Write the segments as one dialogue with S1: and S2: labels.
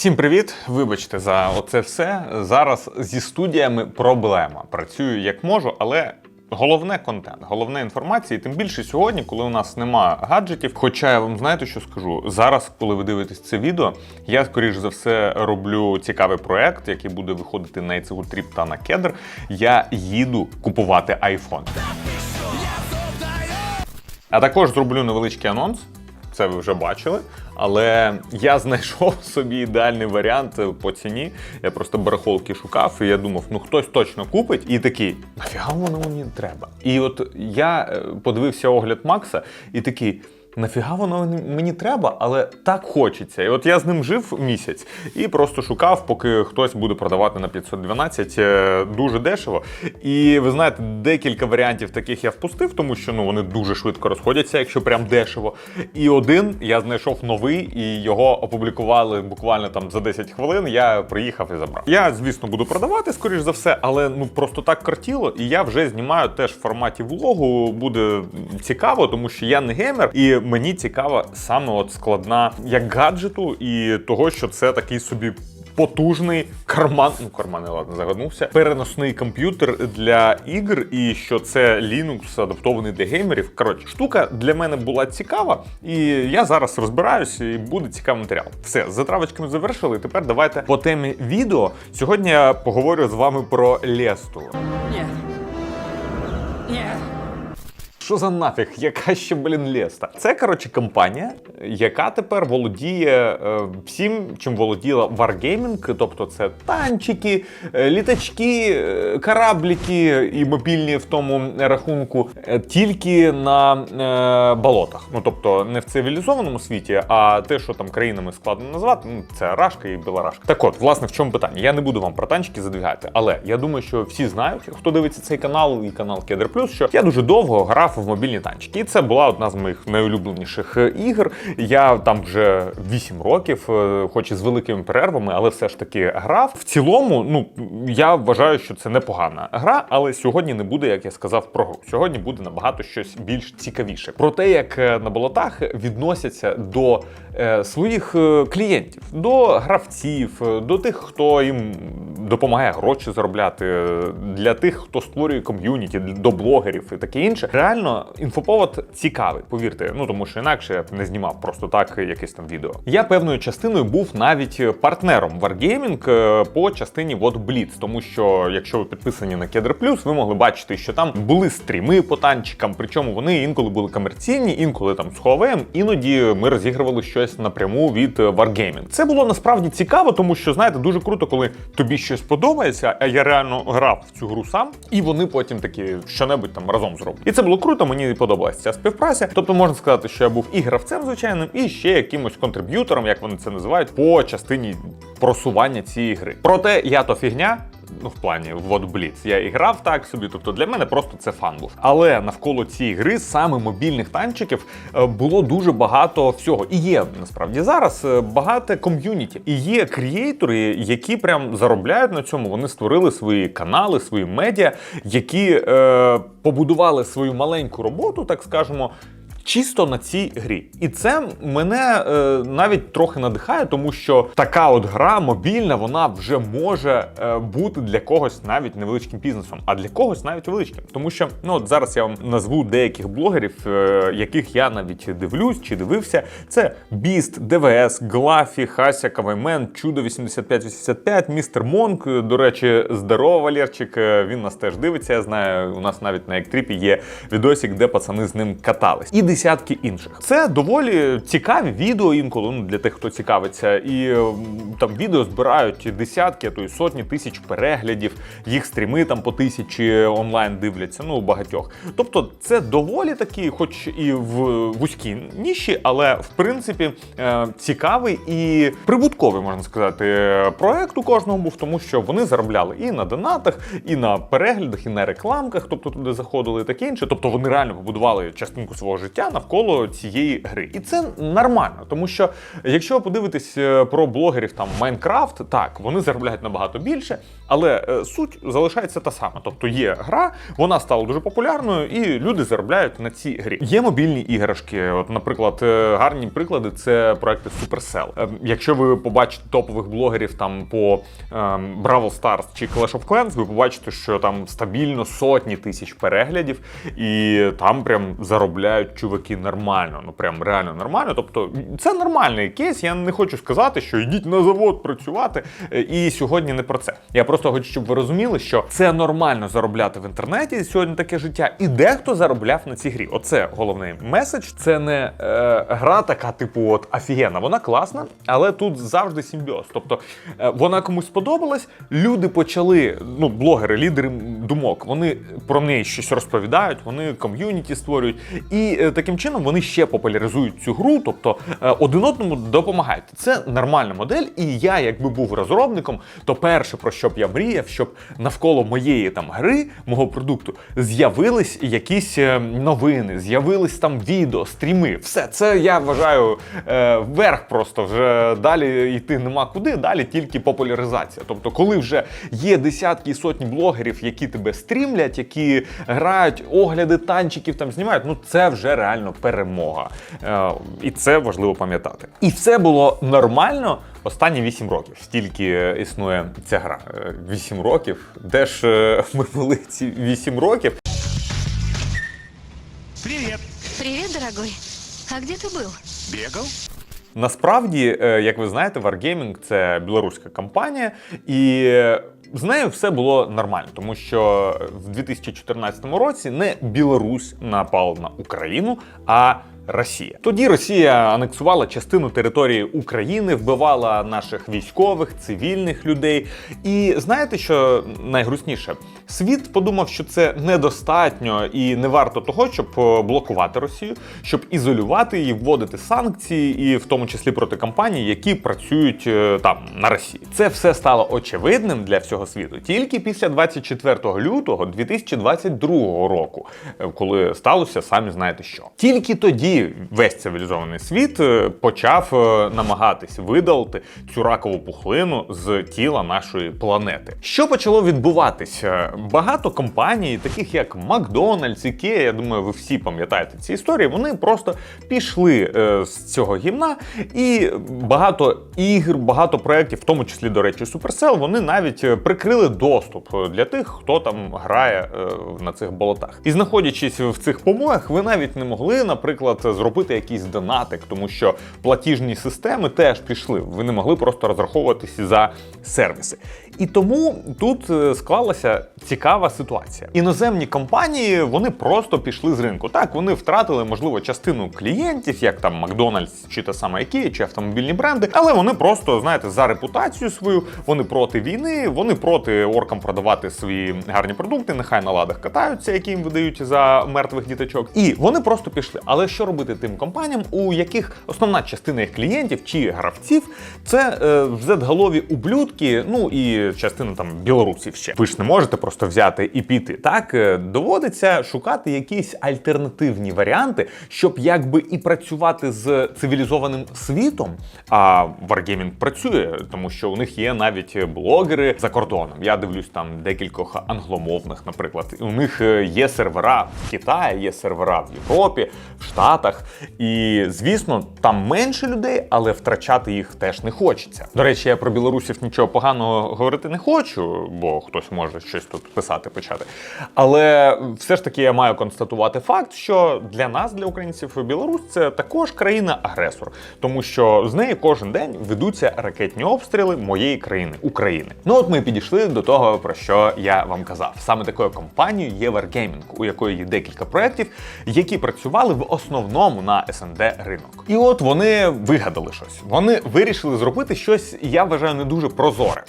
S1: Всім привіт! Вибачте за оце все. Зараз зі студіями проблема. Працюю як можу, але. Головне контент, головне інформація, і тим більше сьогодні, коли у нас нема гаджетів. Хоча я вам знаєте, що скажу зараз, коли ви дивитесь це відео, я скоріш за все роблю цікавий проект, який буде виходити на Trip та на кедр. Я їду купувати iPhone. А також зроблю невеличкий анонс. Це ви вже бачили. Але я знайшов собі ідеальний варіант по ціні. Я просто барахолки шукав, і я думав, ну хтось точно купить. І такий, нафіга воно мені треба? І от я е, подивився огляд Макса і такий. Нафіга воно мені треба, але так хочеться. І от я з ним жив місяць і просто шукав, поки хтось буде продавати на 512 е, дуже дешево. І ви знаєте, декілька варіантів таких я впустив, тому що ну вони дуже швидко розходяться, якщо прям дешево. І один я знайшов новий, і його опублікували буквально там за 10 хвилин. Я приїхав і забрав. Я, звісно, буду продавати, скоріш за все, але ну просто так картіло, і я вже знімаю теж в форматі влогу. Буде цікаво, тому що я не геймер і мені цікава саме от складна як гаджету, і того, що це такий собі. Потужний карман, ну карман, я ладно, загаднувся, переносний комп'ютер для ігр, і що це Linux адаптований для геймерів. Коротше, штука для мене була цікава, і я зараз розбираюся, і буде цікавий матеріал. Все, з затравочками завершили. Тепер давайте по темі відео. Сьогодні я поговорю з вами про Лесту.
S2: Нет. Нет.
S1: Що за нафіг? Яка ще, блін, Леста? Це, коротше, компанія, яка тепер володіє е, всім, чим володіла Wargaming, тобто це танчики, е, літачки, е, корабліки і мобільні в тому рахунку, тільки на болотах. Ну тобто не в цивілізованому світі, а те, що там країнами складно назвати, ну це Рашка і Білорашка. Так от, власне, в чому питання? Я не буду вам про танчики задвігати, але я думаю, що всі знають, хто дивиться цей канал і канал Кедр Плюс, що я дуже довго грав в мобільні танчики. І це була одна з моїх найулюбленіших е, ігор. Я там вже 8 років, е, хоч і з великими перервами, але все ж таки грав. В цілому, ну я вважаю, що це непогана гра, але сьогодні не буде, як я сказав, про гру. Сьогодні буде набагато щось більш цікавіше. Про те, як е, на болотах відносяться до е, своїх клієнтів, до гравців, до тих, хто їм допомагає гроші заробляти, для тих, хто створює ком'юніті, до блогерів і таке інше. Реально інфоповод цікавий, повірте. Ну тому що інакше я б не знімав просто так якесь там відео. Я певною частиною був навіть партнером Wargaming е, по частині от Blitz, тому що якщо ви підписані на Кедр Плюс, ви могли бачити, що там були стріми по танчикам, причому вони інколи були комерційні, інколи там з Huawei, іноді ми розігрували щось напряму від Wargaming. Це було насправді цікаво, тому що знаєте, дуже круто, коли тобі щось подобається, а я реально грав в цю гру сам, і вони потім такі що-небудь там разом зроблять. І це було круто, мені подобалася ця співпраця. Тобто можна сказати, що я був і гравцем звичайним, і ще якимось контриб'ютором, як вони це називають, по частині просування цієї гри. Проте я то фігня. Ну, в плані вот Blitz. Я і грав так собі, тобто для мене просто це фан був. Але навколо цієї гри, саме мобільних танчиків, е, було дуже багато всього. І є насправді зараз е, багато ком'юніті. І є крієйтори, які прям заробляють на цьому. Вони створили свої канали, свої медіа, які е, побудували свою маленьку роботу, так скажемо. Чисто на цій грі, і це мене е, навіть трохи надихає, тому що така от гра мобільна, вона вже може е, бути для когось навіть невеличким бізнесом, а для когось навіть величким. Тому що ну от зараз я вам назву деяких блогерів, е, яких я навіть дивлюсь чи дивився. Це Біст, ДВС, Глафі, Хася, Каваймен, Чудо 8585, Містер Монк. До речі, здорово, Валерчик. е, Він нас теж дивиться. Я знаю, у нас навіть на ектріпі є відосик, де пацани з ним катались. І десятки інших. Це доволі цікаві відео інколи ну, для тих, хто цікавиться. І там відео збирають десятки, а то й сотні тисяч переглядів, їх стріми там по тисячі онлайн дивляться. Ну, багатьох. Тобто, це доволі такі, хоч і в вузькій ніші, але в принципі е, цікавий і прибутковий, можна сказати, проект у кожного був, тому що вони заробляли і на донатах, і на переглядах, і на рекламках, тобто туди заходили і таке інше. Тобто вони реально побудували частинку свого життя життя навколо цієї гри. І це нормально, тому що якщо подивитись е, про блогерів там Майнкрафт, так вони заробляють набагато більше, але е, суть залишається та сама. Тобто є гра, вона стала дуже популярною, і люди заробляють на цій грі. Є мобільні іграшки. От, наприклад, е, гарні приклади це проекти Supercell. Е, Якщо ви побачите топових блогерів там по ем, Brawl Stars чи Clash of Clans, ви побачите, що там стабільно сотні тисяч переглядів, і там прям заробляють чуваки нормально. Ну прям реально нормально. Тобто, це нормальний кейс. Я не хочу сказати, що йдіть на завод працювати. І сьогодні не про це. Я просто хочу, щоб ви розуміли, що це нормально заробляти в інтернеті. Сьогодні таке життя, і дехто заробляв на цій грі. Оце головний меседж. Це не е, гра така, типу, от офігенна. Вона класна, але тут завжди симбіоз. Тобто е, вона комусь сподобалась. Люди почали, ну, блогери, лідери думок, вони про неї щось розповідають, вони ком'юніті створюють. І е, таким чином вони ще популяризують цю гру, тобто е, один одному допомагають. Це нормальна модель. І я, якби був розробником, то перше, про що б я мріяв, щоб навколо моєї там гри, мого продукту, з'явились якісь е, новини, з'явились там відео, стріми. Все це я вважаю е, вверх просто вже далі йти нема куди, далі тільки популяризація. Тобто, коли вже є десятки і сотні блогерів, які тебе стрімлять, які грають огляди танчиків, там знімають, ну це вже реально перемога. Е, і це важливо пам'ятати. І все було нормально. Останні 8 років стільки існує ця гра. 8 років. Де ж е, ми були ці 8 років?
S3: Привет.
S4: Привет, дорогой. А где ты был?
S3: Бегал?
S1: Насправді, е, як ви знаєте, Wargaming – це білоруська компанія, і е, з нею все було нормально, тому що в 2014 році не Білорусь напала на Україну, а Росія. Тоді Росія анексувала частину території України, вбивала наших військових, цивільних людей. І знаєте, що найгрусніше? Світ подумав, що це недостатньо і не варто того, щоб блокувати Росію, щоб ізолювати її, вводити санкції, і в тому числі проти компаній, які працюють е, там на Росії. Це все стало очевидним для всього світу тільки після 24 лютого 2022 року, е, коли сталося самі знаєте що. Тільки тоді весь цивілізований світ е, почав е, намагатись видалити цю ракову пухлину з тіла нашої планети. Що почало відбуватися? Багато компаній, таких як Макдональдс, Ікея, я думаю, ви всі пам'ятаєте ці історії. Вони просто пішли е, з цього гімна, і багато ігр, багато проєктів, в тому числі, до речі, Supercell, вони навіть прикрили доступ для тих, хто там грає на цих болотах. І знаходячись в цих помоях, ви навіть не могли, наприклад, зробити якийсь донатик, тому що платіжні системи теж пішли. Ви не могли просто розраховуватися за сервіси. І тому тут е, склалася цікава ситуація. Іноземні компанії вони просто пішли з ринку. Так, вони втратили, можливо, частину клієнтів, як там Макдональдс чи та сама Ikea, чи автомобільні бренди, але вони просто, знаєте, за репутацію свою, вони проти війни, вони проти оркам продавати свої гарні продукти, нехай на ладах катаються, які їм видають за мертвих діточок. І вони просто пішли. Але що робити тим компаніям, у яких основна частина їх клієнтів чи гравців це е, взетголові ублюдки, ну і частина там білорусів ще. Ви ж не можете просто взяти і піти. Так е, доводиться шукати якісь альтернативні варіанти, щоб якби і працювати з цивілізованим світом. А Wargaming працює, тому що у них є навіть блогери за кордоном. Я дивлюсь там декількох англомовних, наприклад. У них е, є сервера в Китаї, є сервера в Європі, в Штатах. І звісно, там менше людей, але втрачати їх теж не хочеться. До речі, я про білорусів нічого поганого говорити не хочу, бо хтось може щось тут писати почати. Але все ж таки я маю констатувати факт, що для нас, для українців, Білорусь це також країна-агресор, тому що з неї кожен день ведуться ракетні обстріли моєї країни України. Ну от ми підійшли до того, про що я вам казав. Саме такою компанією є Wargaming, у якої є декілька проєктів, які працювали в основному на СНД ринок. І от вони вигадали щось. Вони вирішили зробити щось, я вважаю, не дуже прозоре.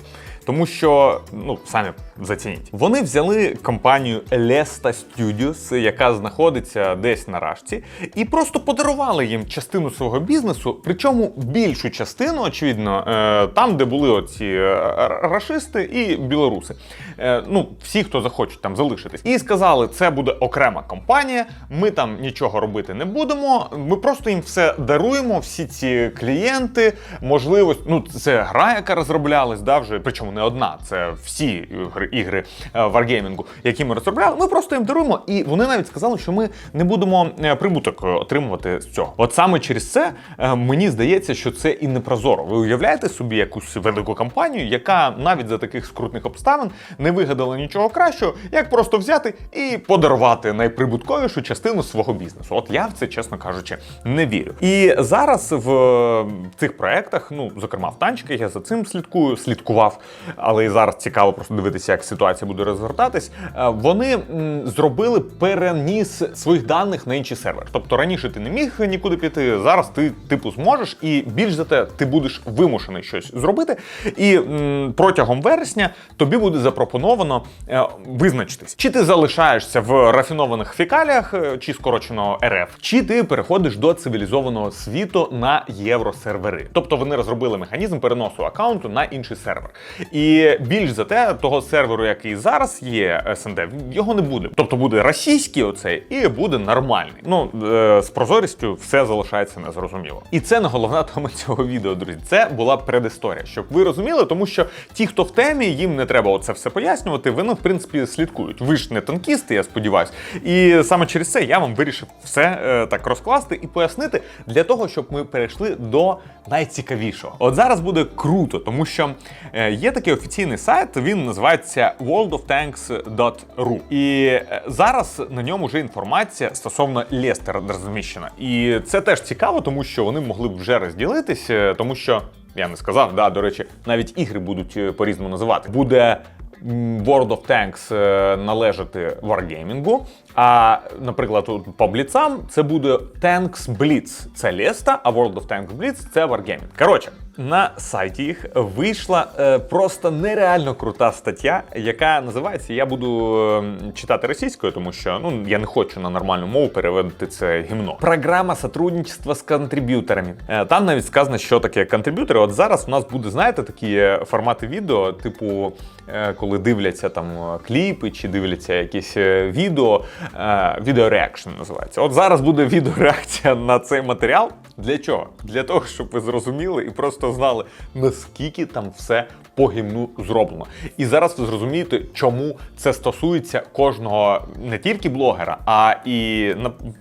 S1: Тому що, ну самі зацініть, вони взяли компанію Lesta Studios, яка знаходиться десь на рашці, і просто подарували їм частину свого бізнесу, причому більшу частину, очевидно, е, там, де були оці е, рашисти і білоруси. Е, Ну, всі, хто захочуть там залишитись, і сказали, це буде окрема компанія. Ми там нічого робити не будемо. Ми просто їм все даруємо, всі ці клієнти, можливості. Ну, це гра, яка розроблялась, да, вже причому не одна, це всі ігри, ігри е, Wargaming, які ми розробляли. Ми просто їм даруємо, і вони навіть сказали, що ми не будемо е, прибуток е, отримувати з цього. От саме через це мені здається, що це і не прозоро. Ви уявляєте собі якусь велику компанію, яка навіть за таких скрутних обставин не вигадала нічого кращого, як просто взяти і подарувати найприбутковішу частину свого бізнесу. От я в це, чесно кажучи, не вірю. І зараз в цих проектах, ну зокрема в танчиках, я за цим слідкую, слідкував, але і зараз цікаво просто дивитися, як ситуація буде розгортатись. Е, Вони зробили переніс своїх даних на інший сервер. Тобто раніше ти не міг нікуди піти, зараз ти типу зможеш, і більш за те, ти будеш вимушений щось зробити. І протягом вересня тобі буде запропоновано е, визначитись, чи ти залишаєшся в рафінованих фекаліях, е, чи скорочено РФ, чи ти переходиш до цивілізованого світу на євросервери. Тобто вони розробили механізм переносу аккаунту на інший сервер. І більш за те, того серверу, який зараз є СНД, його не буде. Тобто буде російський оцей і буде нормальний. Ну е, з прозорістю все залишається незрозуміло. І це не головна тема цього відео, друзі. Це була предісторія, щоб ви розуміли, тому що ті, хто в темі, їм не треба оце все пояснювати. Вони в принципі слідкують. Ви ж не танкісти, я сподіваюся. І саме через це я вам вирішив все е, так розкласти і пояснити для того, щоб ми перейшли до найцікавішого. От зараз буде круто, тому що е, є такий офіційний сайт. Він називається worldoftanks.ru. І е, зараз на ньому вже інформація стосовно Лестера розміщена. І це теж цікаво, тому що вони могли б вже розділитись, е, тому що. Я не сказав, да, до речі, навіть ігри будуть е, по-різному називати. Буде World of Tanks належати Wargaming, а, наприклад, по бліцам це буде Tanks Blitz. Це Леста, а World of Tanks Blitz це Wargaming. Коротше, на сайті їх вийшла е, просто нереально крута стаття, яка називається Я буду е, читати російською, тому що ну я не хочу на нормальну мову переводити це гімно. Програма сотрудничества з контриб'юторами. Е, Там навіть сказано, що таке контриб'ютори. От зараз у нас буде, знаєте, такі е, формати відео, типу, е, коли дивляться там е, кліпи чи дивляться якісь е, відео, е, відеореакшн називається. От зараз буде відеореакція на цей матеріал. Для чого? Для того, щоб ви зрозуміли і просто знали, наскільки там все по гімну зроблено. І зараз ви зрозумієте, чому це стосується кожного не тільки блогера, а і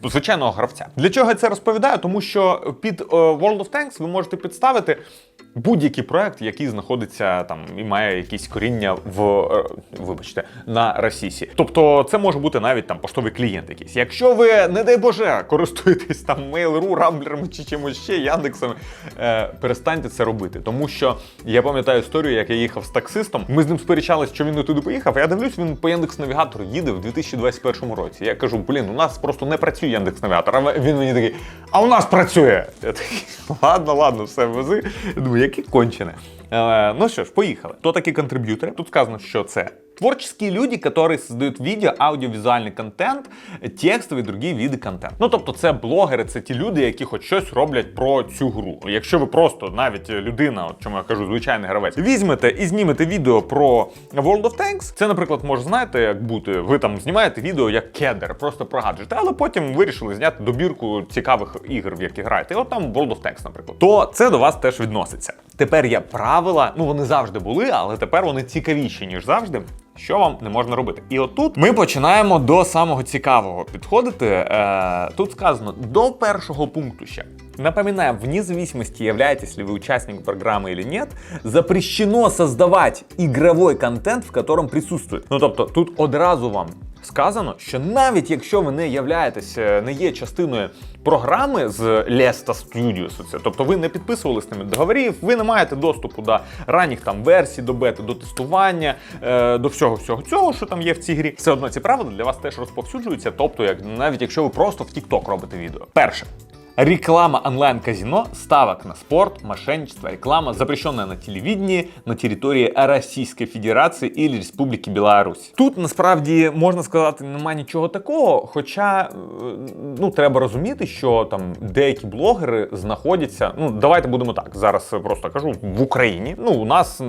S1: звичайного гравця. Для чого я це розповідаю? Тому що під е, World of Tanks ви можете підставити будь-який проект, який знаходиться там і має якісь коріння в е, вибачте на Росісі. Тобто це може бути навіть там поштовий клієнт якийсь. Якщо ви, не дай Боже, користуєтесь там Mail.ru, рамблерами чи чимось ще, Яндексами, е, перестаньте це робити. Тому що я пам'ятаю історію, як я їхав з таксистом. Ми з ним сперечались, що він не туди поїхав. Я дивлюсь, він по Яндекс навігатору їде в 2021 році. Я кажу, блін, у нас просто не працює Яндекс Навігатор. А він мені такий, а у нас працює. Я такий, ладно, ладно, все вези. Думаю, які кончене. Е, ну що ж, поїхали. Хто такі контриб'ютори? Тут сказано, що це Творческие люди, которые создают видео, аудиовізуальний контент, текстові другі види контенту. Ну тобто, це блогери, це ті люди, які хоч щось роблять про цю гру. Якщо ви просто навіть людина, от чому я кажу, звичайний гравець, візьмете і знімете відео про World of Tanks, це, наприклад, може знаєте, як бути. Ви там знімаєте відео як кедер, просто про гаджети, але потім вирішили зняти добірку цікавих ігор, в які граєте. І от там World of Tanks, наприклад. То це до вас теж відноситься. Тепер є правила, ну вони завжди були, але тепер вони цікавіші, ніж завжди. Що вам не можна робити? І отут ми починаємо до самого цікавого підходити. Е, тут сказано до першого пункту ще. Напоминаю, вне зависимости, являетесь ли вы участником программы или нет, запрещено создавать игровой контент, в котором присутствует. Ну тобто, тут одразу вам сказано, що навіть якщо ви не являєтесь, е, не є частиною програми з Lesta Studios, це, тобто ви не підписували з ними договорів, ви не маєте доступу до ранніх там версій, до бети, до тестування, е, до всього всього цього, що там є в цій грі. Все одно ці правила для вас теж розповсюджуються. Тобто, як навіть якщо ви просто в TikTok робите відео. Перше. Реклама онлайн-казино, ставок на спорт, мошенничество, реклама, запрещенная на телевидении на території Російської Федерації і Республіки Білорусь. Тут насправді можна сказати, немає нічого такого. Хоча е, ну треба розуміти, що там деякі блогери знаходяться. Ну давайте будемо так. Зараз просто кажу в Україні. Ну у нас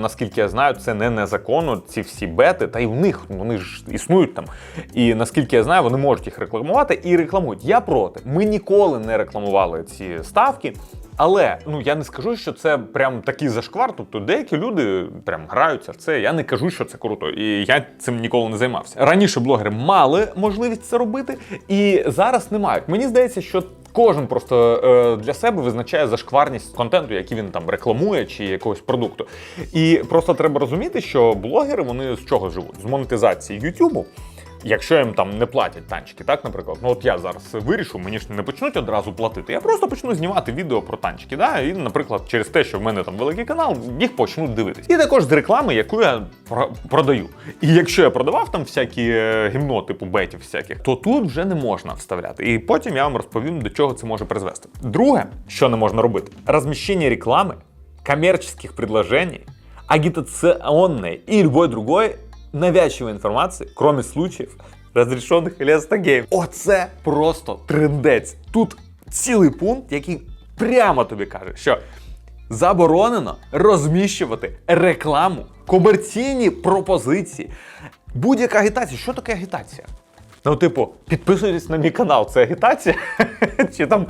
S1: наскільки я знаю, це не незаконно. Ці всі бети, та й у них вони ж існують там. І наскільки я знаю, вони можуть їх рекламувати і рекламують. Я проти. Ми ніколи не рекламували ці ставки. Але ну я не скажу, що це прям такий зашквар. Тобто деякі люди прям граються в це. Я не кажу, що це круто, і я цим ніколи не займався. Раніше блогери мали можливість це робити, і зараз не мають. Мені здається, що. Кожен просто е, для себе визначає зашкварність контенту, який він там рекламує чи якогось продукту. І просто треба розуміти, що блогери вони з чого живуть? З монетизації Ютубу. Якщо їм там не платять танчики, так, наприклад, ну от я зараз вирішу, мені ж не почнуть одразу платити. Я просто почну знімати відео про танчики. Да? І, наприклад, через те, що в мене там великий канал, їх почнуть дивитись. І також з реклами, яку я про- продаю. І якщо я продавав там всякі е, гімно, типу бетів всяких, то тут вже не можна вставляти. І потім я вам розповім, до чого це може призвести. Друге, що не можна робити, розміщення реклами, коммерческих предложений, агитационной и любой другой навязчивой информации, кроме случаев, разрешенных лестогейм. Оце просто трендець. Тут цілий пункт, який прямо тобі каже, що заборонено розміщувати рекламу, комерційні пропозиції, будь-яка агітація. Що таке агітація? Ну, типу, підписуйтесь на мій канал, це агітація? Чи там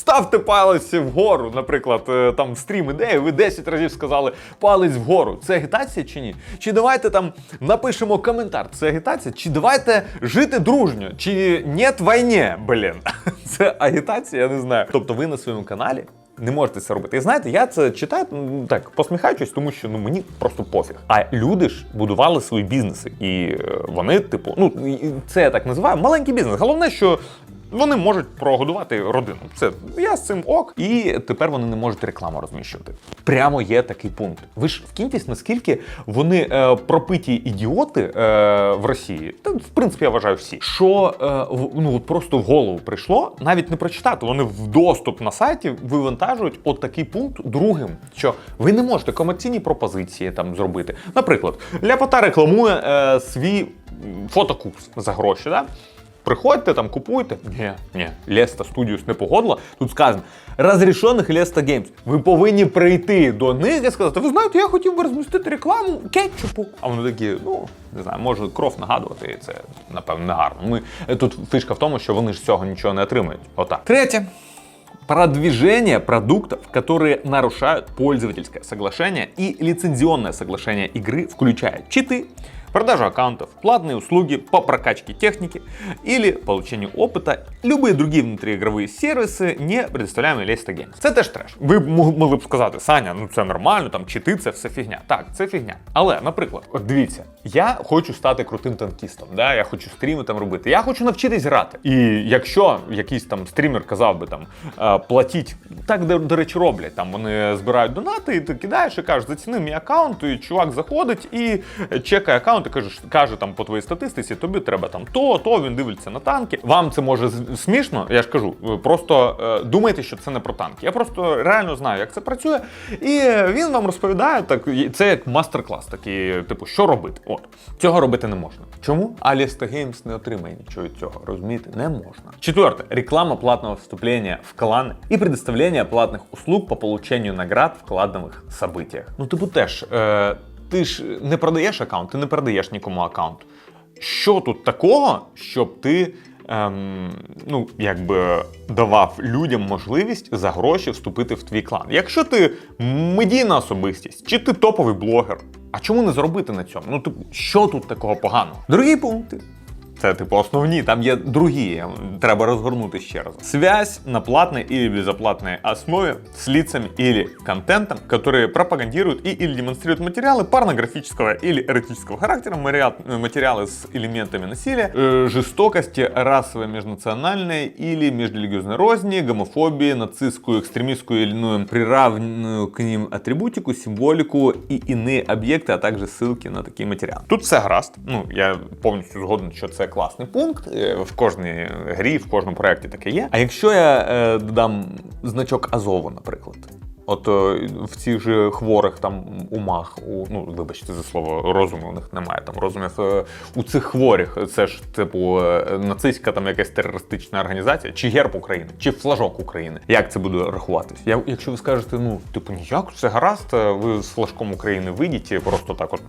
S1: ставте палець вгору, наприклад, е, там стрім іде, і ви 10 разів сказали палець вгору. Це агітація чи ні? Чи давайте там напишемо коментар, це агітація? Чи давайте жити дружньо? Чи нет війні, блін? Це агітація, я не знаю. Тобто ви на своєму каналі не можете це робити. І знаєте, я це читаю ну, так, посміхаючись, тому що ну мені просто пофіг. А люди ж будували свої бізнеси, і е, вони, типу, ну це я так називаю маленький бізнес. Головне, що. Вони можуть прогодувати родину. Це я з цим ок. І тепер вони не можуть рекламу розміщувати. Прямо є такий пункт. Ви ж вкиньтесь, наскільки вони е, пропиті ідіоти е, в Росії, та в принципі я вважаю всі, що е, в- ну просто в голову прийшло навіть не прочитати. Вони в доступ на сайті вивантажують от такий пункт другим, що ви не можете комерційні пропозиції там зробити. Наприклад, Ляпота рекламує е, свій фотокурс за гроші. Да? Приходьте там, купуйте. Ні, ні, Леста Studios не погодила. Тут сказано, розрішених Леста Games. Ви повинні прийти до них і сказати, ви знаєте, я хотів би розмістити рекламу кетчупу. А вони такі, ну, не знаю, може кров нагадувати, і це, напевно, не гарно. Ми, тут фішка в тому, що вони ж з цього нічого не отримають. Отак. Третє. Продвижение продуктов, которые нарушают пользовательское соглашение и лицензионное соглашение игры, включая читы, продажу аккаунтов, платные услуги по прокачке техники или получению опыта, любые другие внутриигровые сервиси, не предоставляемые Lesta Games. Це теж треш. Ви б мог- могли б сказати, Саня, ну це нормально, там чити, це все фігня. Так, це фігня. Але, наприклад, от дивіться, я хочу стати крутим танкістом, да? я хочу стріми там робити, я хочу навчитись грати. І якщо якийсь там стрімер казав би там е, платіть, так до, до речі, роблять. Там вони збирають донати, і ти кидаєш і кажеш, заціни мій аккаунт, і чувак заходить і чекає аккаунт, і каже, каже там по твоїй статистиці, тобі треба там то, то, він дивиться на танки. Вам це може з- смішно, я ж кажу, ви просто е, думайте, що це не про танки. Я просто реально знаю, як це працює. І він вам розповідає, так і це як мастер-клас, такий, типу, що робити. От цього робити не можна. Чому? Аліста Геймс не отримає нічого від цього. Розумієте, не можна. Четверте. Реклама платного вступления в кланы и предоставление платных услуг по получению наград в кладових событиях. Ну, типу теж, е, ти ж не продаєш аккаунт, ти не передаєш нікому аккаунт. Що тут такого, щоб ти. Ем, ну, якби давав людям можливість за гроші вступити в твій клан. Якщо ти медійна особистість, чи ти топовий блогер, а чому не заробити на цьому? Ну, типу, що тут такого поганого? Другі пункти. Це типу основні, там є другі, треба розгорнути ще раз. Связь на платной или безоплатной основе с лицами или контентом, которые пропагандируют и или демонстрируют материалы порнографического или эротического характера, материал- материалы с элементами насилия, э, жестокости, расовой, межнациональной или межрелигиозной розни, гомофобии, нацистскую, экстремистскую или иную приравненную к ним атрибутику, символику и иные объекты, а также ссылки на такі матеріали. Тут все гаразд. Ну я повністю згоден, що це класний пункт. е, В кожній грі, в кожному проєкті таке є. А якщо я е, додам значок Азову, наприклад. От е, в цих же хворих там умах, у ну вибачте за слово, розуму у них немає там розумів. е, У цих хворих це ж типу е, нацистська там якась терористична організація, чи герб України, чи флажок України. Як це буде рахуватись? Я, якщо ви скажете, ну типу ніяк, це гаразд, ви з флажком України вийдіть, просто так от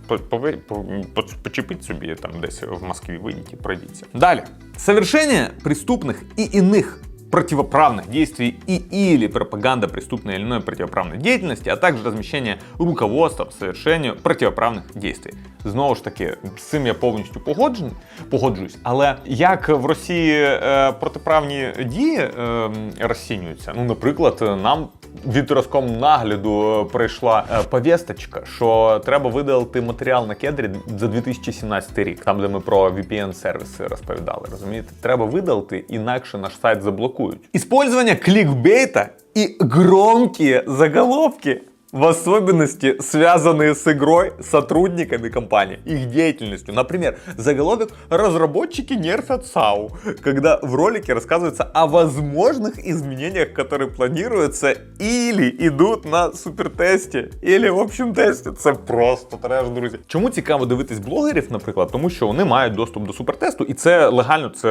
S1: почепіть собі там десь в Москві, вийдіть і пройдіться. Далі совершення преступних і іних противоправных действий и или пропаганда преступной или иной противоправной деятельности, а также размещение руководства к совершенню противоправных действий. Знову ж таки, з цим я повністю погоджений, погоджуюсь. Але як в Росії е, протиправні дії е, розцінюються? Ну, наприклад, нам від Роскомнагляду прийшла е, повісточка, що треба видалити матеріал на кедрі за 2017 рік, там де ми про VPN-сервіси розповідали. Розумієте, треба видалити, інакше наш сайт заблокують. Іспользування клікбейта і громкі заголовки в особенности связанные с игрой, сотрудниками компании, их деятельностью. Например, заголовок «Разработчики нерфят САУ», когда в ролике рассказывается о возможных изменениях, которые планируются или идут на супертесті, или в общем тесті. Це просто треш, друзі. Чому цікаво дивитись блогерів, наприклад, тому що вони мають доступ до супертесту, і це легально, це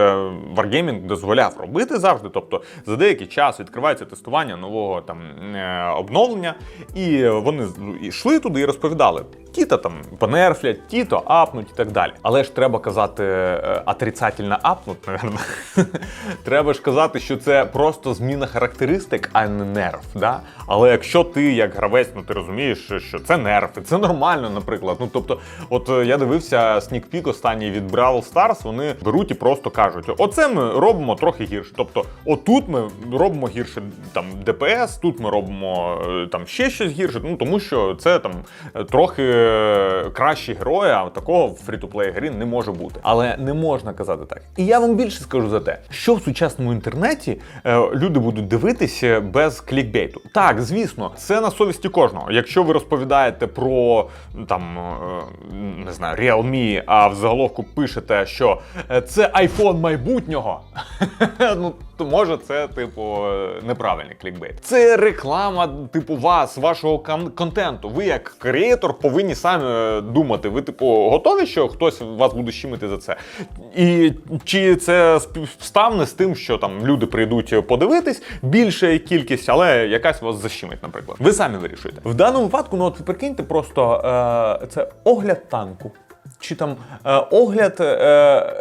S1: Wargaming дозволяв робити завжди. Тобто за деякий час відкривається тестування нового там е, обновлення, і вони ну, йшли туди і розповідали. Ті-то там понерфлять, ті-то апнуть і так далі. Але ж треба казати е, отрицательно апнуть, напевно. треба ж казати, що це просто зміна характеристик, а не нерв. Да? Але якщо ти як гравець, ну ти розумієш, що це нерв, і це нормально, наприклад. Ну тобто, от е, я дивився Peek останній від Brawl Stars, вони беруть і просто кажуть: оце ми робимо трохи гірше. Тобто, отут ми робимо гірше там ДПС, тут ми робимо е, там ще щось гірше. Ну тому що це там трохи кращі герої, а такого в фрі-то-плей грі не може бути. Але не можна казати так. І я вам більше скажу за те, що в сучасному інтернеті е, люди будуть дивитися без клікбейту. Так, звісно, це на совісті кожного. Якщо ви розповідаєте про там е, не знаю, Realme, а в заголовку пишете, що е, це iPhone майбутнього. ну то може це типу е, неправильний клікбейт. Це реклама, типу, вас, вашого контенту. Ви як креатор повинні самі е, думати. Ви, типу, готові, що хтось вас буде щимити за це? І чи це співставне з тим, що там люди прийдуть подивитись, більша кількість, але якась вас защимить, наприклад. Ви самі вирішуєте. В даному випадку, ну от прикиньте, просто е, це огляд танку. Чи там е, огляд е,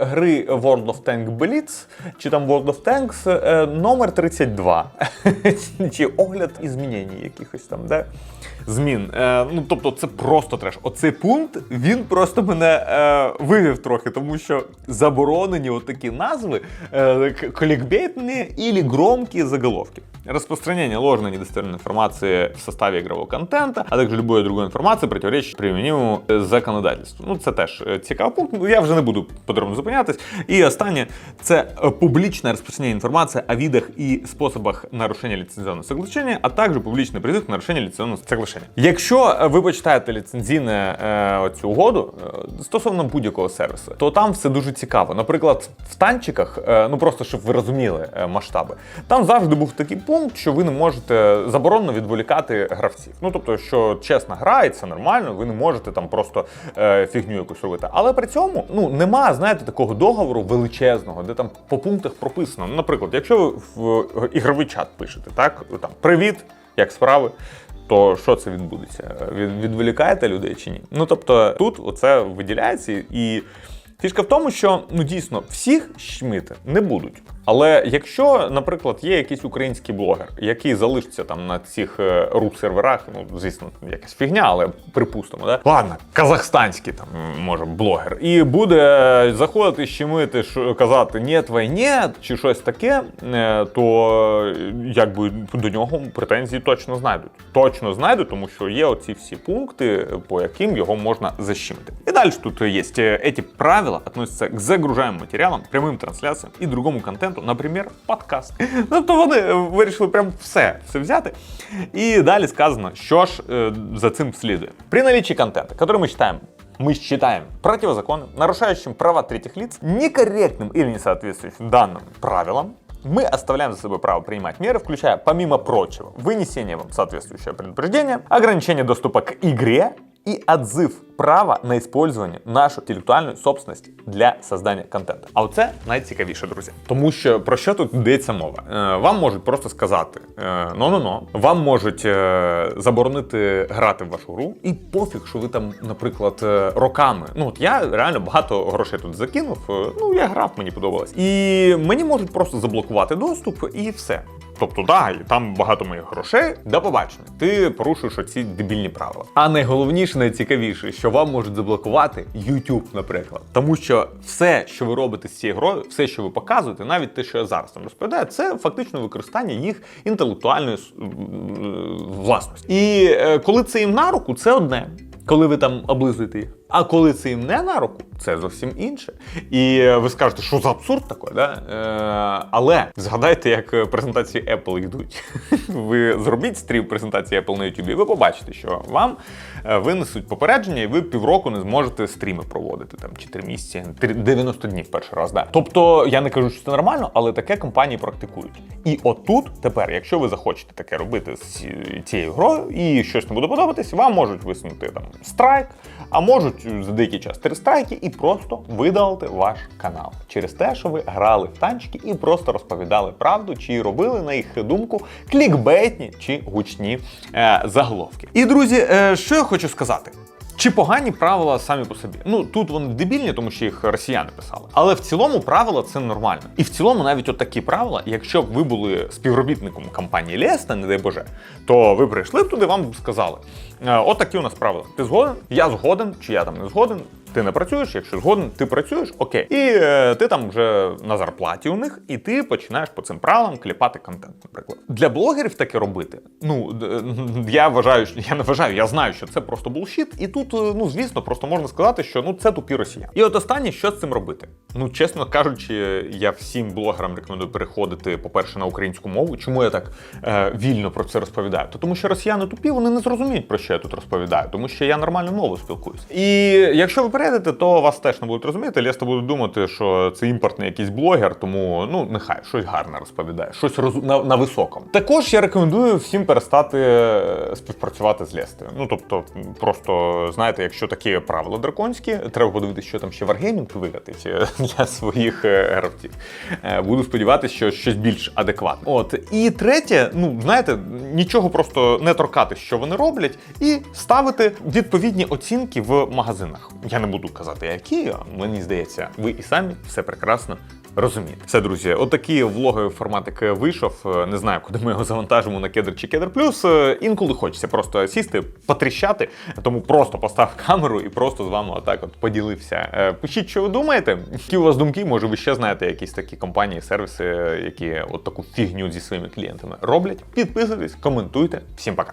S1: гри World of Tanks Blitz, чи там World of Tanks е, номер 32, чи огляд і змінень якихось там, да? Змін. Е, ну, тобто, це просто треш. Оцей пункт він просто мене е, вивів трохи, тому що заборонені отакі назви, е, к- кликбейтні или громкие заголовки. Распространение ложной недостоверной информации в составе игрового контента, а также любой другой информации, противоречащей применимому законодательству. Ну, це теж е, цікавий пункт. Ну, Я вже не буду подробно зупинятись. І останнє це е, публічне розпространення інформації о видах і способах нарушення ліцензійного соглашення, а також публічний призив нарушення ліцензійного соглашення. Якщо е, ви почитаєте ліцензійне е, цю угоду е, стосовно будь-якого сервісу, то там все дуже цікаво. Наприклад, в танчиках, е, ну просто щоб ви розуміли е, масштаби, там завжди був такий пункт, що ви не можете заборонено відволікати гравців. Ну тобто, що чесна гра, і це нормально, ви не можете там просто е, фігню якусь робити. Але при цьому ну нема, знаєте, такого договору величезного, де там по пунктах прописано. Ну, наприклад, якщо ви в ігровий чат пишете, так там привіт, як справи. То що це відбудеться? Від, відволікаєте людей чи ні? Ну тобто тут оце виділяється, і фішка в тому, що ну дійсно всіх щмити не будуть. Але якщо, наприклад, є якийсь український блогер, який залишиться там на цих е, рут-серверах, ну звісно, там якась фігня, але припустимо, да? ладно, казахстанський там м, може блогер, і буде заходити щемити, що казати «Нєт, вай, нєт» чи щось таке, е, то е, якби до нього претензії точно знайдуть. Точно знайдуть, тому що є оці всі пункти, по яким його можна защемити. І далі тут є эти правила относятся к загружаемым материалам, прямым трансляціям і другому контенту, наприклад, подкаст. Тобто вони вирішили прям все, все взяти. І далі сказано, що ж е, за цим слідує. При наличии контента, который мы считаем мы считаем противозаконным, нарушающим права третьих лиц, некорректным или не соответствующим данным правилам, мы оставляем за собой право принимать меры, включая, помимо прочего, вынесение вам соответствующего предупреждения, ограничение доступа к игре и отзыв права на использование нашу інтелектуальну собственность для создання контенту. А оце найцікавіше, друзі. Тому що про що тут йдеться мова? Е, вам можуть просто сказати ну-ну-ну, вам можуть е, заборонити грати в вашу гру, і пофіг, що ви там, наприклад, е, роками. Ну от я реально багато грошей тут закинув. е, Ну я грав, мені подобалось. І мені можуть просто заблокувати доступ, і все. Тобто, да, там багато моїх грошей. До побачення. Ти порушуєш оці дебільні правила. А найголовніше, найцікавіше, що вам можуть заблокувати YouTube, наприклад. Тому що все, що ви робите з цією грою, все, що ви показуєте, навіть те, що я зараз там розповідаю, це фактично використання їх інтелектуальної власності. І е, коли це їм на руку, це одне. Коли ви там облизуєте їх. А коли це їм не на руку, це зовсім інше. І е, ви скажете, що за абсурд такий, да? Е, але згадайте, як е, презентації Apple йдуть. ви зробіть стрім презентації Apple на YouTube, і ви побачите, що вам е, винесуть попередження, і ви півроку не зможете стріми проводити там чи три місяці, 90 днів перший раз. Да. Тобто я не кажу, що це нормально, але таке компанії практикують. І отут тепер, якщо ви захочете таке робити з цією грою і щось не буде подобатись, вам можуть висунути там страйк, а можуть за деякий час три страйки і просто видалити ваш канал через те, що ви грали в танчики і просто розповідали правду, чи робили на їх думку клікбейтні чи гучні е, заголовки. І друзі, е, що я хочу сказати. Чи погані правила самі по собі? Ну тут вони дебільні, тому що їх росіяни писали. Але в цілому правила це нормально. І в цілому, навіть от такі правила, якщо б ви були співробітником компанії Леста, не дай Боже, то ви прийшли б туди, вам б сказали: отакі от такі у нас правила. Ти згоден? Я згоден, чи я там не згоден. Ти не працюєш, якщо згоден, ти працюєш, окей. І е, ти там вже на зарплаті у них, і ти починаєш по цим правилам кліпати контент, наприклад. Для блогерів таке робити. Ну я вважаю, що- я не вважаю, я знаю, що це просто булшіт. І тут, е, ну звісно, просто можна сказати, що ну це тупі росіяни. І от останнє, що з цим робити? Ну, чесно кажучи, я всім блогерам рекомендую переходити, по-перше, на українську мову. Чому я так е, вільно про це розповідаю? То тому що росіяни тупі, вони не зрозуміють, про що я тут розповідаю, тому що я нормальною мовою спілкуюсь. І якщо ви перейдете, то вас теж не будуть розуміти. Лєста буде думати, що це імпортний якийсь блогер, тому ну нехай щось гарне розповідає, щось роз... на, на високому. Також я рекомендую всім перестати е, співпрацювати з Лєстою. Ну тобто, просто знаєте, якщо такі правила драконські, треба подивитися, що там ще Wargaming вигадить е, для своїх е, гравців. Буду сподіватися, що щось більш адекватне. От і третє, ну знаєте, нічого просто не торкати, що вони роблять, і ставити відповідні оцінки в магазинах. Я не буду казати, які, мені здається, ви і самі все прекрасно. Розумієте. Все, друзі, отакий влоговий форматик вийшов. Не знаю, куди ми його завантажимо на кедр чи кедр плюс. Інколи хочеться просто сісти, потріщати. Тому просто постав камеру і просто з вами отак от поділився. Е, Пишіть, що ви думаєте, які у вас думки, може ви ще знаєте якісь такі компанії, сервіси, які от таку фігню зі своїми клієнтами роблять. Підписуйтесь, коментуйте. Всім пока.